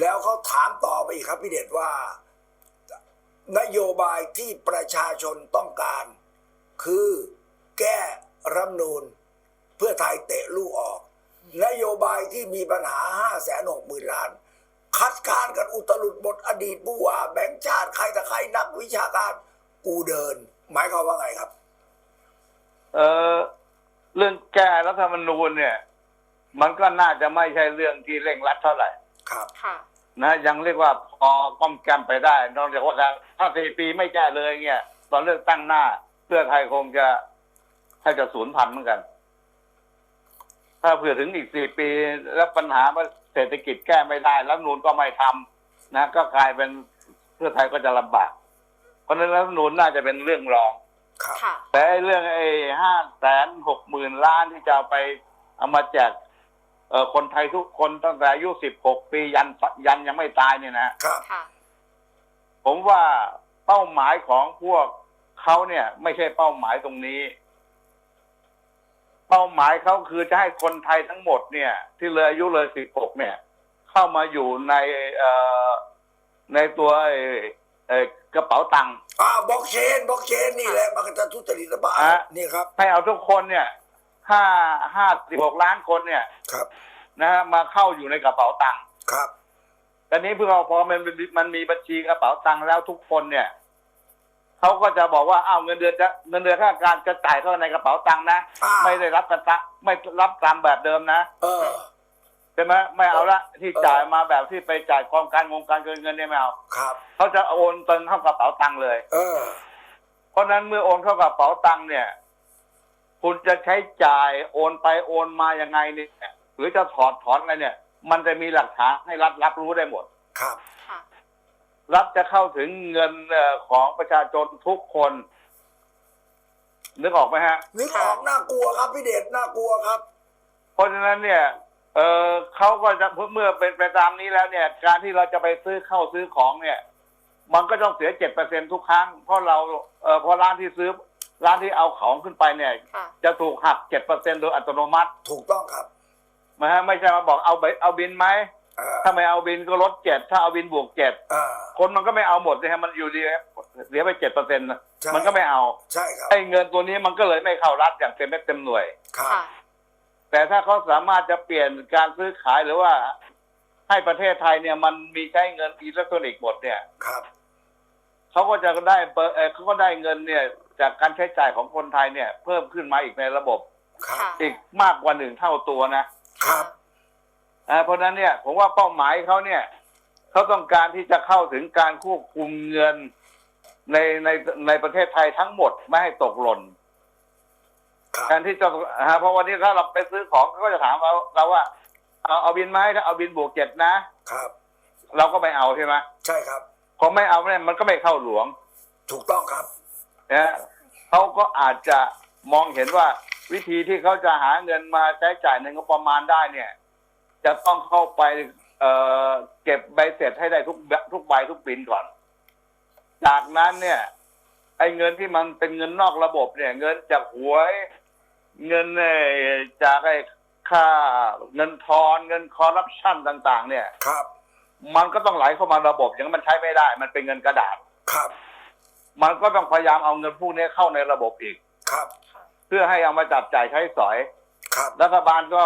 แล้วเขาถามต่อไปอีกครับพี่เดชว่า นโยบายที่ประชาชนต้องการ คือแก้รัฐธรรมนูนเพื่อไทยเตะลูกออก นโยบายที่มีปัญหา5้าแสนหกหมื่นล้าน คัดค้านกันอุตลุดหมดอดีตผู้ว่าแบงค์ชาติใครแต่ใครนักวิชาการกูเดิน หมายความว่าไงครับ เออเรื่องแก้รัฐธรรมนูญเนี่ย มันก็น่าจะไม่ใช่เรื่องที่เร่งรัดเท่าไหร่ ครับ ค่ะ นะยังเรียกว่าพอก้อมแกมไปได้ นอกจากว่าถ้าสี่ปีไม่แก้เลยเนี่ยตอนเลือกตั้งหน้าเพื่อไทยคงจะให้จะศูนย์พันเหมือนกัน ถ้าเผื่อถึงอีกสี่ปี แล้วปัญหาว่าเศรษฐกิจแก้ไม่ได้รัฐธรรมนูนก็ไม่ทำนะ ก็กลายเป็นเพื่อไทยก็จะลำบาก เพราะฉะนั้นรัฐธรรมนูนน่าจะเป็นเรื่องรองครับค่ะแต่ไอ้เรื่องไอ้ห้าแสนหกหมื่นล้านที่จะเอาไปเอามาแจก เอ่อคนไทยทุกคนตั้งแต่อายุสิบหกปียันยันยังไม่ตายเนี่ยนะครับ ค่ะ ผมว่าเป้าหมายของพวกเขาเนี่ย ไม่ใช่เป้าหมายตรงนี้ เป้าหมายเขาคือจะให้คนไทยทั้งหมดเนี่ย ที่เลยอายุเลยสิบหกเนี่ย เข้ามาอยู่ในเอ่อในตัวไอ้ไอ้กระเป๋าตังค์ อ่าบล็อกเชนบล็อกเชนนี่แหละมันก็จะทุจริตหรือเปล่าอะ นี่ครับ ให้เอาทุกคนเนี่ย ห้าห้าสิบหกล้านคนเนี่ยครับ นะฮะมาเข้าอยู่ในกระเป๋าตังค์ครับตอนนี้เพื่อพอมันมันมีบัญชีกระเป๋าตังค์แล้วทุกคนเนี่ยเขาก็จะบอกว่าอ้าวเงินเดือนจะเงินเดือนข้าราชการจะจ่ายเข้าในกระเป๋าตังค์นะอ่า ไม่ได้รับกันตะไม่รับตามแบบเดิมนะเออ ใช่ไหมไม่เอาละที่จ่ายมาแบบที่ไปจ่ายกองการงงการเงินเงินเนี่ยไม่เอาครับ เขาจะโอนเติมเข้ากระเป๋าตังค์เลย เออ เพราะฉะนั้นเมื่อโอนเข้ากระเป๋าตังค์เนี่ย คุณจะใช้จ่ายโอนไปโอนมายังไงเนี่ยหรือจะถอดถอนอะไรเนี่ย มันจะมีหลักฐานให้รัฐรับรู้ได้หมด ครับค่ะรัฐจะเข้าถึงเงินเอ่อของประชาชนทุกคน นึกออกไหมฮะนึกออกน่ากลัวครับพี่เดชน่ากลัวครับ เพราะฉะนั้นเนี่ย เออเขาก็จะเมื่อเป็นไปตามนี้แล้วเนี่ย การที่เราจะไปซื้อเข้าซื้อของเนี่ย มันก็ต้องเสียเจ็ดเปอร์เซ็นทุกครั้ง เพราะเราเออเพราะร้านที่ซื้อ ร้านที่เอาของขึ้นไปเนี่ย ค่ะ จะถูกหักเจ็ดเปอร์เซ็นโดยอัตโนมัติถูกต้องครับนะฮะไม่ใช่มาบอกเอาใบเอาบินไหมเออถ้าไม่เอาบินก็ลดเจ็ดถ้าเอาบินบวกเจ็ดเออ คนมันก็ไม่เอาหมดนะฮะมันอยู่ดีเสียไปเจ็ดเปอร์เซ็นต์ใช่ มันก็ไม่เอาใช่ครับไอ้เงินตัวนี้มันก็เลยไม่เข้ารัฐอย่างเต็มเม็ดเต็มหน่วย ครับค่ะ แต่ถ้าเขาสามารถจะเปลี่ยนการซื้อขายหรือว่า ให้ประเทศไทยเนี่ยมันมีใช้เงินอิเล็กทรอนิกส์หมดเนี่ย ครับ เขาก็จะได้เปอร์เอ่อเขาก็ได้เงินเนี่ย จากการใช้จ่ายของคนไทยเนี่ย เพิ่มขึ้นมาอีกในระบบ ครับค่ะอีกมากกว่าหนึ่งเท่าตัวนะครับ อ่าเพราะฉะนั้นเนี่ยผมว่าเป้าหมายเขาเนี่ยเขาต้องการที่จะเข้าถึงการควบคุมเงินในในในประเทศไทยทั้งหมดไม่ให้ตกหล่นครับ แทนที่จะฮะเพราะวันนี้ถ้าเราไปซื้อของเขาก็จะถามเราเราว่า เอาเอาบินไหมถ้าเอาบินบวกเจ็ดนะ ครับ เราก็ไม่เอาใช่ไหม ใช่ครับ พอไม่เอาเนี่ยมันก็ไม่เข้าหลวงถูกต้องครับนะเขาก็อาจจะมองเห็นว่าวิธีที่เขาจะหาเงินมาใช้จ่ายในงบประมาณได้เนี่ย จะต้องเข้าไปเอ่อเก็บใบเสร็จให้ได้ทุกทุกใบทุกบินก่อน จากนั้นเนี่ยไอ้เงินที่มันเป็นเงินนอกระบบเนี่ย เงินจากหวย เงินเอ่อจากไอ้ค่าเงินทอนเงินคอร์รัปชันต่าง ๆ เนี่ยครับ มันก็ต้องไหลเข้ามาระบบอย่างนั้นมันใช้ไม่ได้ มันเป็นเงินกระดาษ ครับ มันก็ต้องพยายามเอาเงินพวกนี้เข้าในระบบอีก ครับ เพื่อให้เอามาจับจ่ายใช้สอย ครับรัฐบาลก็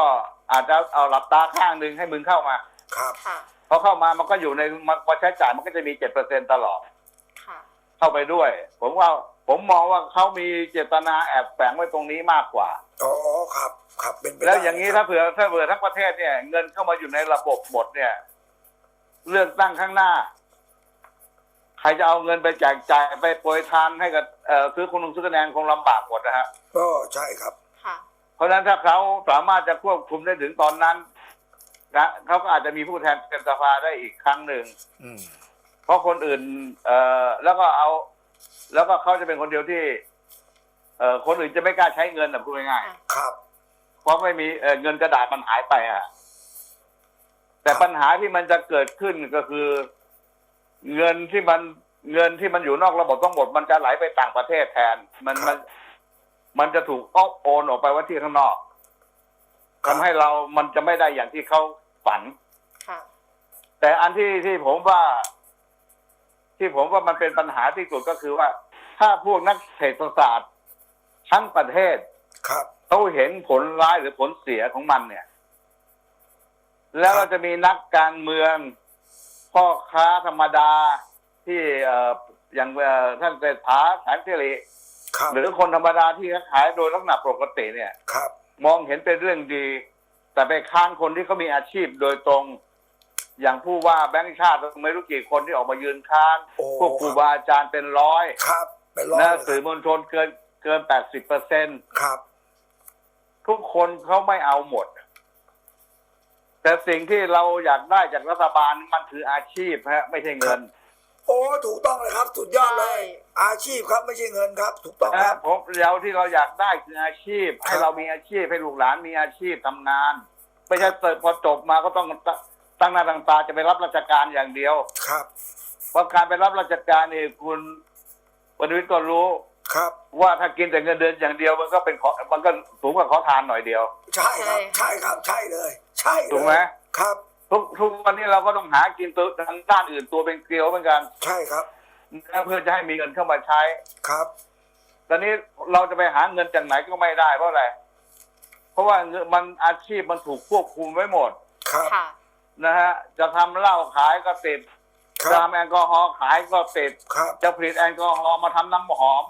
อาจจะเอาหลับตาข้างหนึ่งให้มึงเข้ามาครับค่ะ พอเข้ามามันก็อยู่ในมันพอใช้จ่ายมันก็จะมีเจ็ดเปอร์เซ็นตลอด ค่ะ เข้าไปด้วย ผมว่าผมมองว่าเขามีเจตนาแอบแฝงไว้ตรงนี้มากกว่า อ๋อ ครับ ครับ เป็นไปได้แล้วอย่างนี้ครัถ้าบเผื่อถ้าเผื่อทั้งประเทศเนี่ย เงินเข้ามาอยู่ในระบบหมดเนี่ย เลือกตั้งข้างหน้า ใครจะเอาเงินไปแจกจ่ายไปโปรยทานให้กับเอ่อซื้อคนลงซื้อคะแนนคงลำบากหมดนะฮะ ก็ใช่ครับ ค่ะ เพราะฉะนั้นถ้าเขาสามารถจะควบคุมได้ถึงตอนนั้นนะเขาก็อาจจะมีผู้แทนเป็นสภาได้อีกครั้งหนึ่ง อืม เพราะคนอื่น เอ่อแล้วก็เอา แล้วก็เขาจะเป็นคนเดียวที่ เอ่อคนอื่นจะไม่กล้าใช้เงินนะพูดง่ายค่ะครับ ๆเพราะไม่มีเอ่อเงินกระดาษมันหายไปอะ แต่ปัญหาที่มันจะเกิดขึ้นก็คือ เงินที่มันเงินที่มันอยู่นอกระบบต้องหมดมันจะไหลไปต่างประเทศแทน มันครัมันบมันจะถูกอ้อโอนออกไปไว่าที่ข้างนอกครับทำให้เรามันจะไม่ได้อย่างที่เขาฝันค่ะแต่อันที่ที่ผมว่า ที่ผมว่ามันเป็นปัญหาที่สุดก็คือว่า ถ้าพวกนักเศรษฐศาสตร์ทั้งประเทศครับเขาเห็นผลร้ายหรือผลเสียของมันเนี่ย แล้วเราจะมีนักการเมือง พ่อค้าธรรมดาที่เอ่ออย่างเอ่อท่านเศรษฐาแสนสิริครับหรือคนธรรมดาที่ค้าขายโดยลักษณะปกติเนี่ย ครับ มองเห็นเป็นเรื่องดี แต่ไปค้านคนที่เขามีอาชีพโดยตรง อย่างผู้ว่าแบงค์ชาติไม่รู้กี่คนที่ออกมายืนค้านโอ้ พวกครูบาอาจารย์เป็นร้อยครับเป็นร้อยนะเลยสื่อคมรับวลชนเกินเกินแปดสิบเปอร์เซ็นครับ ทุกคนเขาไม่เอาหมด แต่สิ่งที่เราอยากได้จากรัฐบาลมันคืออาชีพฮะไม่ใช่เงินโอ้ถูกต้องเลยครับ สุดยอดเลย อาชีพครับไม่ใช่เงินครับ ถูกต้องคนะรับผมเราที่เราอยากได้คืออาชีพครับให้เรามีอาชีพให้ลูกหลานมีอาชีพทำงานไม่ใช่เปิดพอจบมาก็ต้องตั้งหน้าตั้งตาจะไปรับราชการอย่างเดียวครับเพราะการไปรับราชการนี่คุณวันวิทย์ก็รู้ครับ ว่าถ้ากินแต่เงินเดือนอย่างเดียวมันก็เป็นขอมันก็สูงกว่าขอทานหน่อยเดียว ใช่ครับ ใช่ใช่ครับใช่เลย ใช่เลยถูกไหมครับ ทุกทุกวันนี้เราก็ต้องหากินตัวทางด้านอื่นตัวเป็นเกลียวเหมือนกัน ใช่ครับเพื่อจะให้มีเงินเข้ามาใช้ครับ ตอนนี้เราจะไปหาเงินจากไหนก็ไม่ได้เพราะอะไร เพราะว่าเงินมันอาชีพมันถูกควบคุมไว้หมดครับค่ะนะฮะจะทำเหล้าขายก็ติดคจะรับทำแอลกอฮอล์ขายก็ติดครับจะผลิตแอลกอฮอล์มาทำน้ำหอม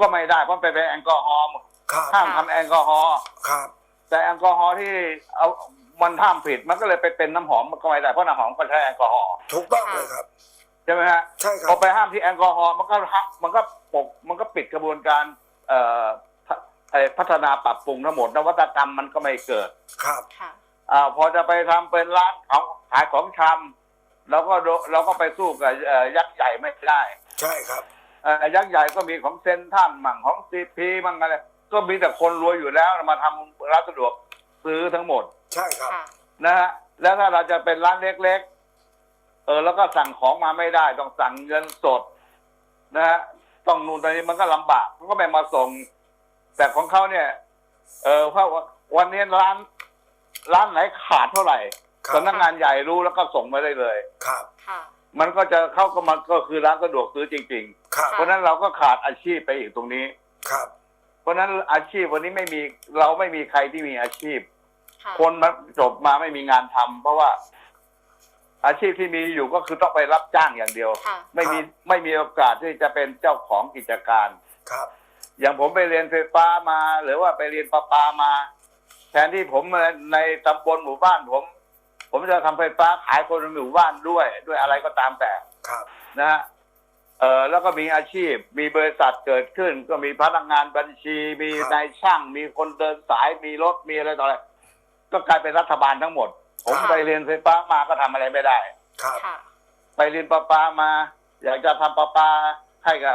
ก็ไม่ได้เพราะเป็นแอลกอฮอล์ครับห้ามทำแอลกอฮอล์ครับแต่แอลกอฮอล์ที่เอา มันห้ามผิดมันก็เลยไปเป็นน้ำหอมมันก็ไม่ได้เพราะน้ำหอมก็ใช้แอลกอฮอล์ถูกต้องเลยครับ ใช่ไหมฮะใช่ครัพอบไปห้ามที่แอลกอฮอล์มันก็ฮักมันก็ปกมันก็ปิดกระบวนการเอ่อพะไอ้พัฒนาปรับปรุงทั้งหมดนวัตกรรมมันก็ไม่เกิดครับค่ะอ่าพอจะไปทำเป็นร้านของขายของชำเราก็โดเราก็ไปสู้กับเอ่อยักษ์ใหญ่ไม่ได้ ใช่ครับเอ่อยักษ์ใหญ่ก็มีของเซนทรันมั่งของซีพีมั่งอะไรก็มีแต่คนรวยอยู่แล้วมาทำร้านสะดวกซื้อทั้งหมด ใช่ครับ ค่ะนะฮะแล้วถ้าเราจะเป็นร้านเล็กๆ เออ แล้วก็สั่งของมาไม่ได้ ต้องสั่งเงินสด นะฮะต้องนู่นตอนนี้มันก็ลำบากมันก็ไม่มาส่ง แต่ของเขาเนี่ย เออเพราะว่าวันนี้ร้าน ร้านไหนขาดเท่าไหร่ครับ สำนักงานใหญ่รู้แล้วก็ส่งมาได้เลย ครับ ค่ะ มันก็จะเข้าก็มันก็คือร้านสะดวกซื้อจริง ครับๆเพราะฉะนั้นเราก็ขาดอาชีพไปอีกตรงนี้ ครับ เพราะฉะนั้นอาชีพวันนี้ไม่มีเราไม่มีใครที่มีอาชีพ ค่ะคนมาจบมาไม่มีงานทำเพราะว่า อาชีพที่มีอยู่ก็คือต้องไปรับจ้างอย่างเดียวค่ะไม่มีไม่มีโอกาสที่จะเป็นเจ้าของกิจการครับ อย่างผมไปเรียนไฟฟ้ามา หรือว่าไปเรียนประปามา แทนที่ผมในตำบลหมู่บ้านผม ผมจะทำไฟฟ้าขายคนในหมู่บ้านด้วย ด้วยอะไรก็ตามแต่ครับนะฮะเออแล้วก็มีอาชีพ มีบริษัทเกิดขึ้น ก็มีพนักงานบัญชี มีนายช่าง มีคนเดินสาย มีรถ มีอะไรต่ออะไร ก็กลายเป็นรัฐบาลทั้งหมด ผมค่ะไปเรียนไฟฟ้ามาก็ทำอะไรไม่ได้ ครับ ค่ะ ไปเรียนประปามา อยากจะทำประปาให้กับ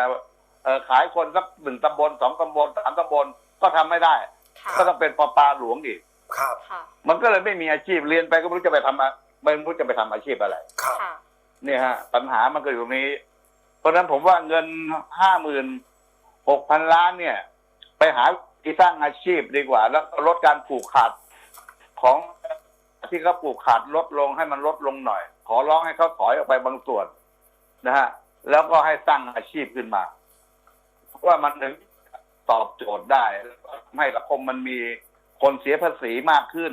เอ่อขายคนสักหนึ่งตำบลสองตำบลสามตำบลก็ทำไม่ได้ค่ะก็ต้องเป็นประปาหลวงอีกครับค่ะมันก็เลยไม่มีอาชีพเรียนไปก็ไม่รู้จะไปทำอะไม่รู้จะไปทำอาชีพอะไรครับค่ะเนี่ยฮะ ปัญหามันก็อยู่ตรงนี้ เพราะฉะนั้นผมว่าเงินห้าหมื่นหกพันล้านเนี่ย ไปหาที่สร้างอาชีพดีกว่า แล้วก็ลดการปลูกขาด ของที่เขาปลูกขาดลดลงให้มันลดลงหน่อย ขอร้องให้เขาถอยออกไปบางส่วนนะฮะแล้วก็ให้สร้างอาชีพขึ้นมาเพราะว่ามันถึงตอบโจทย์ได้แล้วก็ให้สังคมมันมีคนเสียภาษีมากขึ้น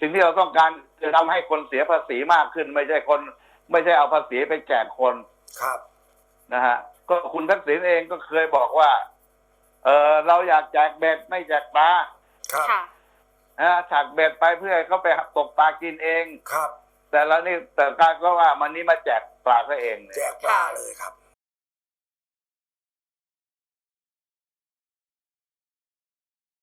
สิ่งที่เราต้องการคือทำให้คนเสียภาษีมากขึ้น ไม่ใช่คน ไม่ใช่เอาภาษีไปแจกคนครับนะฮะก็คุณทักษิณเองก็เคยบอกว่า เออเราอยากแจกเบ็ดไม่แจกปลาครับค่ะ นะฉากเบ็ดไปเพื่อให้เขาไปตกปลากินเอง ครับ แต่แล้วนี่แต่การก็ว่ามันนี้มาแจกปลาซะเองแจเนี่ยกปลาเลยครับ